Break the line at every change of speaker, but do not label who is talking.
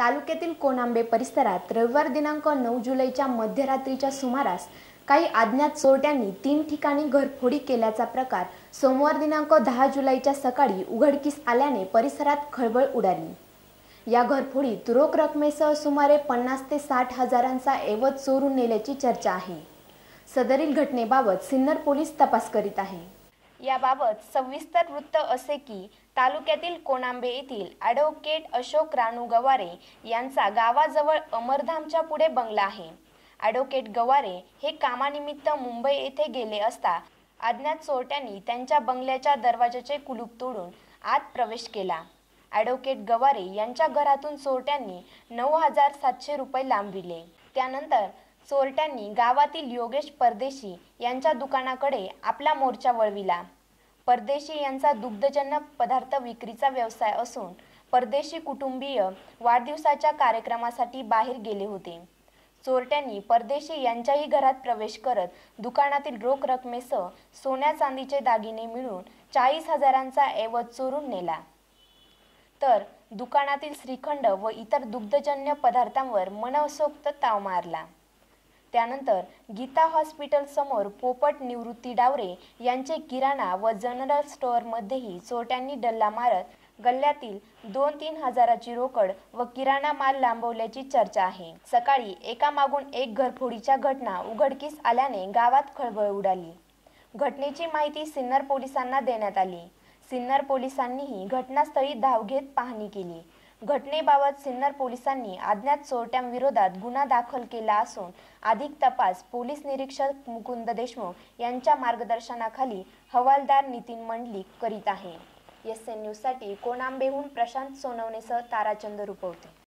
तालुक्यातील कोणांबे परिसरात रविवार दिनांक नऊ जुलैच्या मध्यरात्रीच्या सुमारास काही अज्ञात चोरट्यांनी तीन ठिकाणी घरफोडी केल्याचा प्रकार सोमवार दिनांक दहा जुलैच्या सकाळी उघडकीस आल्याने परिसरात खळबळ उडाली. या घरफोडीत रोख रकमेसह सुमारे पन्नास ते साठ हजारांचा ऐवज चोरून नेल्याची चर्चा आहे. सदरील घटनेबाबत सिन्नर पोलीस तपास करीत आहे. याबाबत सविस्तर वृत्त असे की तालुक्यातील कोणांबे येथील ॲडव्होकेट अशोक रानू गवारे यांचा गावाजवळ अमरधामच्या पुढे बंगला आहे. ॲडव्होकेट गवारे हे कामानिमित्त मुंबई येथे गेले असता अज्ञात चोरट्यांनी त्यांच्या बंगल्याच्या दरवाजाचे कुलूप तोडून आत प्रवेश केला. ॲडव्होकेट गवारे यांच्या घरातून चोरट्यांनी नऊ हजार सातशे रुपये लांबविले त्यानंतर चोरट्यांनी गावातील योगेश परदेशी यांच्या दुकानाकडे आपला मोर्चा वळविला. परदेशी यांचा दुग्धजन्य पदार्थ विक्रीचा व्यवसाय असून परदेशी कुटुंबीय वाढदिवसाच्या कार्यक्रमासाठी बाहेर गेले होते. चोरट्यांनी परदेशी यांच्याही घरात प्रवेश करत दुकानातील रोख रकमेसह सोन्या चांदीचे दागिने मिळून चाळीस हजारांचा ऐवज चोरून नेला. तर दुकानातील श्रीखंड व इतर दुग्धजन्य पदार्थांवर मनसोक्त ताव मारला. त्यानंतर गीता हॉस्पिटल समोर पोपट निवृत्ती डावरे यांचे किराणा व जनरल स्टोअरमध्येही चोरट्यांनी डल्ला मारत गल्ल्यातील दोन तीन हजाराची रोकड व किराणा माल लांबवल्याची चर्चा आहे. सकाळी एकामागून एक घरफोडीच्या घटना उघडकीस आल्याने गावात खळबळ उडाली. घटनेची माहिती सिन्नर पोलिसांना देण्यात आली. सिन्नर पोलिसांनीही घटनास्थळी धाव घेत पाहणी केली. घटनेबाबत सिन्नर पोलिसांनी अज्ञात चोरट्यांविरोधात गुन्हा दाखल केला असून अधिक तपास पोलीस निरीक्षक मुकुंद देशमुख यांच्या मार्गदर्शनाखाली हवालदार नितीन मंडलिक करीत आहे. एस एन न्यूजसाठी कोणांबेहून प्रशांत सोनवणेसह ताराचंद रुपवते